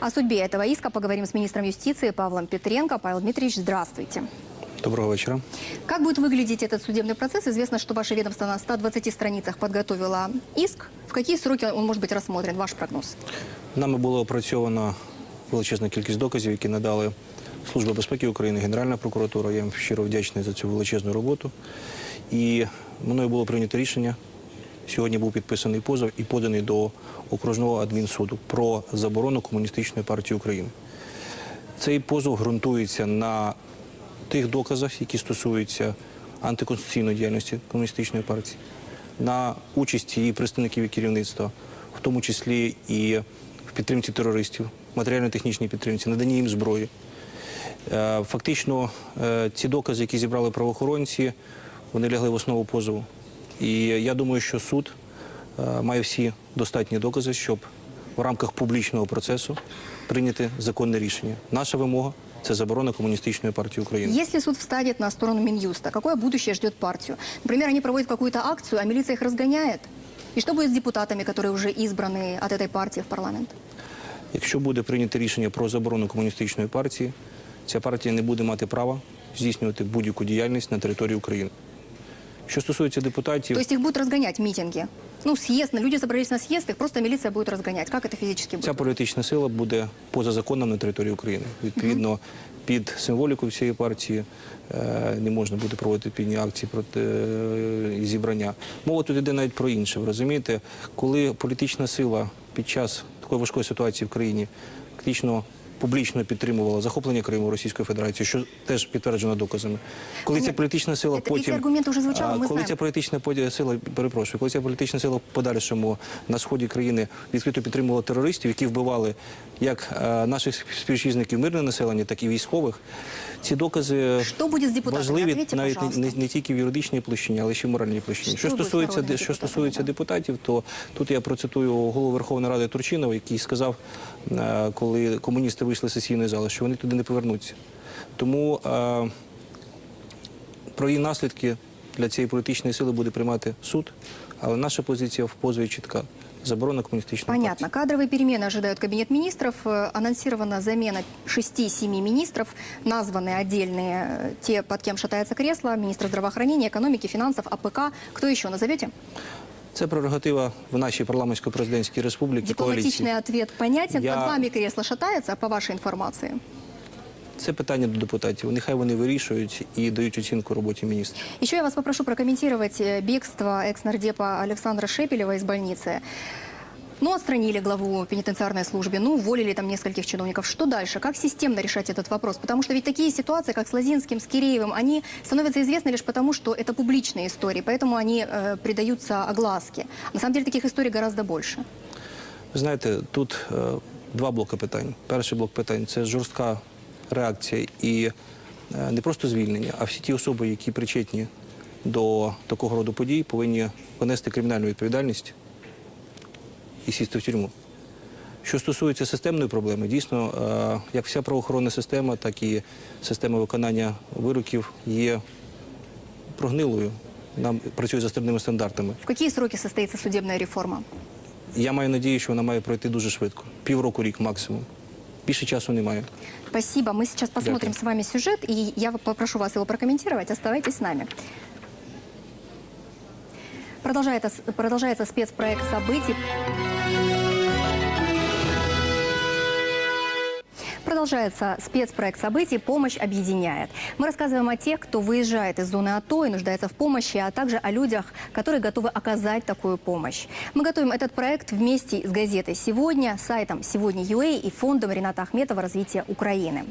О судьбе этого иска поговорим с министром юстиции Павлом Петренко. Павел Дмитриевич, здравствуйте. Доброго вечера. Как будет выглядеть этот судебный процесс? Известно, что ваше ведомство на 120 страницах подготовило иск. В какие сроки он может быть рассмотрен? Ваш прогноз? Нами було опрацьовано величезна кількість доказів, які надали Служба безпеки України, Генеральна прокуратура. Я їм щиро вдячний за цю величезну роботу. І мною було прийнято рішення. Сьогодні був підписаний позов і поданий до окружного адмінсуду про заборону комуністичної партії України. Цей позов ґрунтується на тих доказах, які стосуються антиконституційної діяльності комуністичної партії, на участі її представників і керівництва, в тому числі і в підтримці терористів, матеріально-технічній підтримці, наданні їм зброї. Е, Фактично, е, ці докази, які зібрали правоохоронці, вони лягли в основу позову. І я думаю, що суд е, має всі достатні докази, щоб в рамках публічного процесу прийняти законне рішення. Наша вимога це заборона комуністичної партії України. Если суд встанет на сторону Минюста, какое будущее ждет партию? Например, они проводят какую-то акцию, а милиция их разгоняет. И что будет с депутатами, которые уже избраны от этой партии в парламент? Якщо буде прийнято рішення про заборону комуністичної партії, ця партія не буде мати права здійснювати будь-яку діяльність на території України. Що стосується депутатів, То есть их будут разгонять митинги? Ну, съезд, ну, люди собрались на съезд, их просто милиция будет разгонять. Как это физически ця будет? політична сила буде поза законом на території України. Відповідно, під символіку всієї партії е, не можна буде проводити підні акції проти е, і зібрання. Мова тут йде навіть про інше. Ви розумієте, коли політична сила під час такої важкої ситуації в країні фактично публічно підтримувала захоплення Криму Російською Федерацією, що теж підтверджено доказами. Коли ця політична сила потім аргументи вже звучали, ми коли знаємо. ця політична сила, перепрошую, коли ця політична сила в подальшому на сході країни відкрито підтримувала терористів, які вбивали як е, наших співвітчизників мирне населення, так і військових. Ці докази Що буде з депутатами? важливі Ответьте, навіть не, не, не тільки в юридичній площині, але ще й в моральній площині. Що Що стосується що стосується депутатів, то тут я процитую голову Верховної Ради Турчинова, який сказав, е, коли комуністи вийшли з сесійної зали, що вони туди не повернуться. Тому е, про її наслідки для цієї політичної сили буде приймати суд, але наша позиція в позові чітка. Заборона комуністичної Понятно. Кадровые перемены ожидают Кабинет министров. Э, Анонсирована замена 6-7 министров. Названы отдельные э, те, под кем шатается кресло. Министр здравоохранения, экономики, финансов, АПК. Кто еще назовете? Це прерогатива в нашій парламентсько-президентській республіці Дипломатичный коаліції. ответ понятен. Я- Под вами кресло шатается, по вашей информации. Це питання до депутатів. Нехай вони вирішують і дають оцінку роботі міністра. Еще я вас попрошу прокомментировать э, бегство экс-нардепа Александра Шепелева из больницы. Ну, отстранили главу пенитенциарной службе, ну, уволили там нескольких чиновников. Что дальше? Как системно решать этот вопрос? Потому что ведь такие ситуации, как с Лазинским, с Киреевым, они становятся известны лишь потому, что это публичные истории, поэтому они э, придаются огласке. На самом деле таких историй гораздо больше. Ви знаєте, тут е, два блоки питань. Перший блок питань це жорстка реакція і е, не просто звільнення, а всі ті особи, які причетні до такого роду подій, повинні понести кримінальну відповідальність І сісти в тюрму. Що стосується системної проблеми, дійсно, е, як вся правоохоронна система, так і система виконання вироків є прогнилою. Нам працює за стерними стандартами. В какие сроки состоится судебная реформа? Я маю надію, що вона має пройти дуже швидко. Півроку, рік максимум. Більше часу немає. Спасибо. Мы сейчас посмотрим Дякую. с вами сюжет, и я попрошу вас его прокомментировать. Оставайтесь с нами. Продолжается, продолжается спецпроект событий. Продолжается спецпроект событий «Помощь объединяет». Мы рассказываем о тех, кто выезжает из зоны АТО и нуждается в помощи, а также о людях, которые готовы оказать такую помощь. Мы готовим этот проект вместе с газетой «Сегодня», сайтом «Сегодня.ua» и фондом Рената Ахметова «Развитие Украины».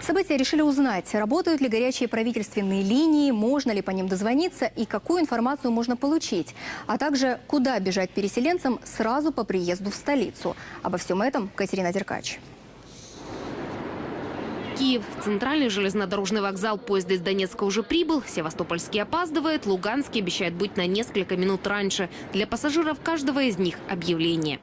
События решили узнать, работают ли горячие правительственные линии, можно ли по ним дозвониться и какую информацию можно получить, а также куда бежать переселенцам сразу по приезду в столицу. Обо всем этом Катерина Деркач. Киев. Центральный железнодорожный вокзал. Поезд из Донецка уже прибыл. Севастопольский опаздывает. Луганский обещает быть на несколько минут раньше. Для пассажиров каждого из них объявление.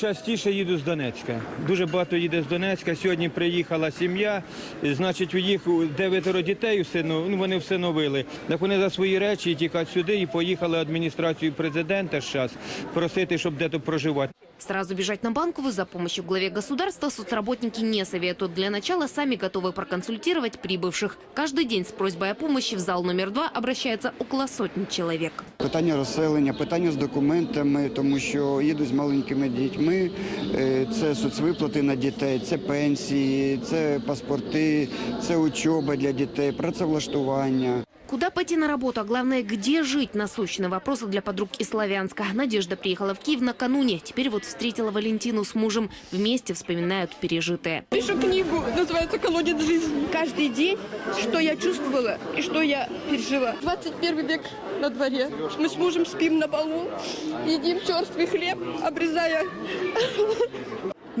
Частіше їду з Донецька. Дуже багато їде з Донецька. Сьогодні приїхала сім'я. Значить, у їх дев'ятеро дітей усину, ну, вони всиновили. Так вони за свої речі тікать сюди і поїхали адміністрацію президента зараз просити, щоб де-то проживати. Сразу бежать на банковую за помощью главе государства соцработники не советуют. Для начала сами готовы проконсультировать прибывших. Каждый день с просьбой о помощи в зал номер два обращается около сотни человек. Питання розселення, питання з документами, тому що їдуть з маленькими дітьми. Е, Це соцвиплати на дітей, це пенсії, це паспорти, це учоба для дітей, працевлаштування. Куда пойти на работу, а главное, где жить? Насущные вопросы для подруг из Славянска. Надежда приехала в Киев накануне. Теперь вот встретила Валентину с мужем. Вместе вспоминают пережитое. Пишу книгу, называется «Колодец жизни». Каждый день, что я чувствовала и что я пережила. 21 век на дворе. Мы с мужем спим на полу, едим черствый хлеб, обрезая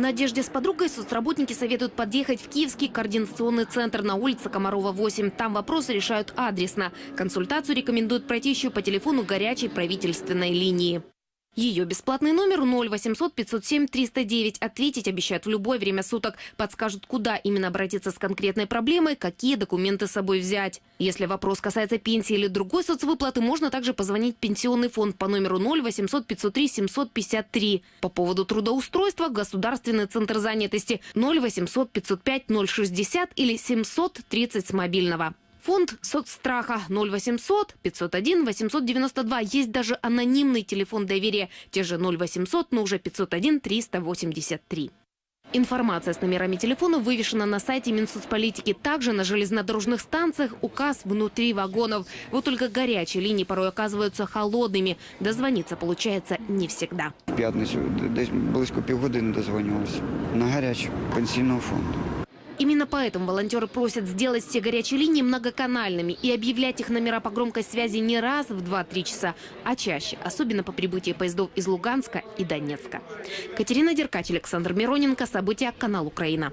Надежде с подругой соцработники советуют подъехать в Киевский координационный центр на улице Комарова, 8. Там вопросы решают адресно. Консультацию рекомендуют пройти еще по телефону горячей правительственной линии. Ее бесплатный номер 0800 507 309. Ответить обещают в любое время суток. Подскажут, куда именно обратиться с конкретной проблемой, какие документы с собой взять. Если вопрос касается пенсии или другой соцвыплаты, можно также позвонить в пенсионный фонд по номеру 0800 503 753. По поводу трудоустройства – Государственный центр занятости 0800 505 060 или 730 с мобильного. Фонд соцстраха 0800 501 892. Есть даже анонимный телефон доверия. Те же 0800, но уже 501 383. Информация с номерами телефона вывешена на сайте Минсоцполитики. Также на железнодорожных станциях указ внутри вагонов. Вот только горячие линии порой оказываются холодными. Дозвониться получается не всегда. В п'ятницю десь близько півгодини дозвонювався на гарячу пенсійного фонду. Именно поэтому волонтеры просят сделать все горячие линии многоканальными и объявлять их номера по громкой связи не раз в 2-3 часа, а чаще, особенно по прибытии поездов из Луганска и Донецка. Катерина Деркач, Александр Мироненко. События. Канал Украина.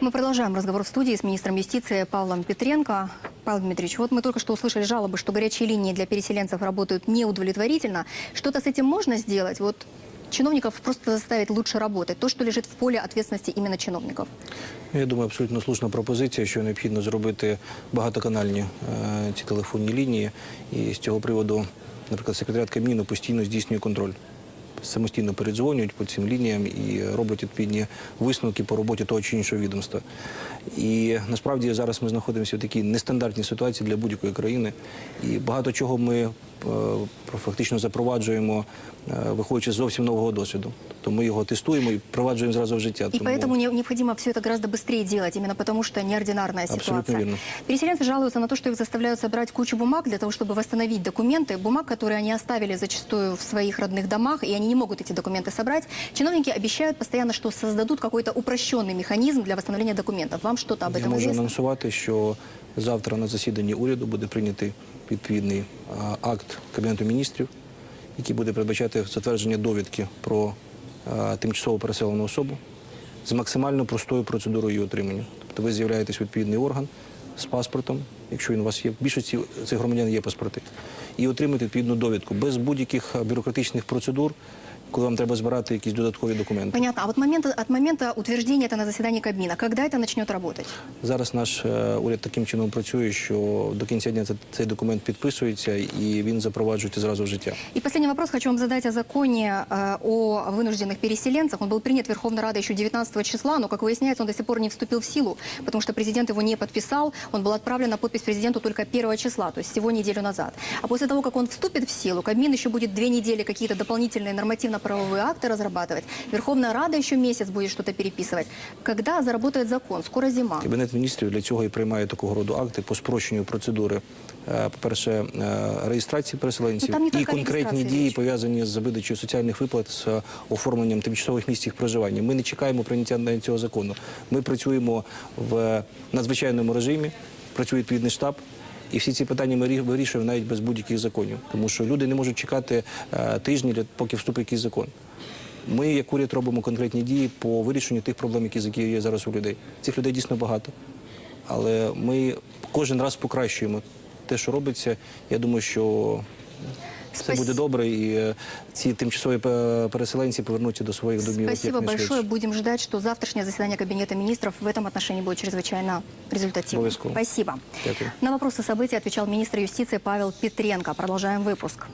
Мы продолжаем разговор в студии с министром юстиции Павлом Петренко. Павел Дмитриевич, вот мы только что услышали жалобы, что горячие линии для переселенцев работают неудовлетворительно. Что-то с этим можно сделать? Вот чиновников просто заставить лучше работать. То, что лежит в поле ответственности именно чиновников. Я думаю, абсолютно слушна пропозиція, що необхідно зробити багатоканальні е, ці телефонні лінії. І з цього приводу, наприклад, секретаріат Кабміну постійно здійснює контроль Самостійно передзвонюють по цим лініям і роблять відповідні висновки по роботі того чи іншого відомства. І насправді зараз ми знаходимося в такій нестандартній ситуації для будь-якої країни. І багато чого ми е, фактично запроваджуємо, е, виходячи з зовсім нового досвіду. Тобто ми його тестуємо і впроваджуємо зразу в життя. И Тому- поэтому не- необходимо все это гораздо быстрее делать, именно потому что неординарная Абсолютно ситуация. верно. Переселенцы жалуются на то, что их заставляют собрать кучу бумаг для того, чтобы восстановить документы. Бумаг, которые они оставили зачастую в своих родных домах, и они не могут эти документы собрать. Чиновники обещают постоянно, что создадут какой-то упрощенный механизм для восстановления документов. Вам что-то об Я этом можу известно? анонсувати, що завтра на засіданні уряду буде прийнятий відповідний а, акт Кабінету міністрів, який буде передбачати затвердження довідки про а, тимчасово переселену особу з максимально простою процедурою її отримання. Тобто ви з'являєтесь у відповідний орган з паспортом, якщо він у вас є. В більшості цих громадян є паспорти, і отримати відповідну довідку без будь-яких а, бюрократичних процедур, коли вам треба збирати якісь додаткові документи. Понятно. А вот момента, от момента утверждения это на заседании Кабмина, когда это начнет работать? Зараз наш е, уряд таким чином працює, що до кінця дня це- цей документ підписується і він запроваджується зразу в життя. И последний вопрос хочу вам задать о законе э, о вынужденных переселенцах. Он был принят Верховной Радой еще 19 числа, но, как выясняется, он до сих пор не вступил в силу, потому что президент его не подписал. Он был отправлен на подпись президенту только 1 числа, то есть всего неделю назад. А после того, как он вступит в силу, Кабмин еще будет две недели какие-то дополнительные нормативно-правовые акты разрабатывать. Верховная Рада еще месяц будет что-то переписывать. Когда заработает закон? Скоро зима. Кабінет міністрів для цього і приймає такого роду акти по спрощенню процедури. е, По-перше, е, реєстрації переселенців Ну, там не і тільки конкретні реєстрація дії річ. пов'язані з видачею соціальних виплат з е, оформленням тимчасових місць їх проживання. Ми не чекаємо прийняття навіть цього закону. Ми працюємо в надзвичайному режимі, працює відповідний штаб. І всі ці питання ми вирішуємо навіть без будь-яких законів, тому що люди не можуть чекати е, тижні, поки вступить якийсь закон. Ми, як уряд, робимо конкретні дії по вирішенню тих проблем, які є зараз у людей. Цих людей дійсно багато. Але ми кожен раз покращуємо те, що робиться. Я думаю, що все Спас- буде добре, і е, ці тимчасові е, переселенці повернуться до своїх домівок. Спасибо якнайшвидше. большое. Будем ждать, что завтрашнее заседание Кабинета министров в этом отношении будет чрезвычайно результативным. Обовязково. Спасибо. Дякую. На вопросы событий отвечал министр юстиции Павел Петренко. Продолжаем выпуск.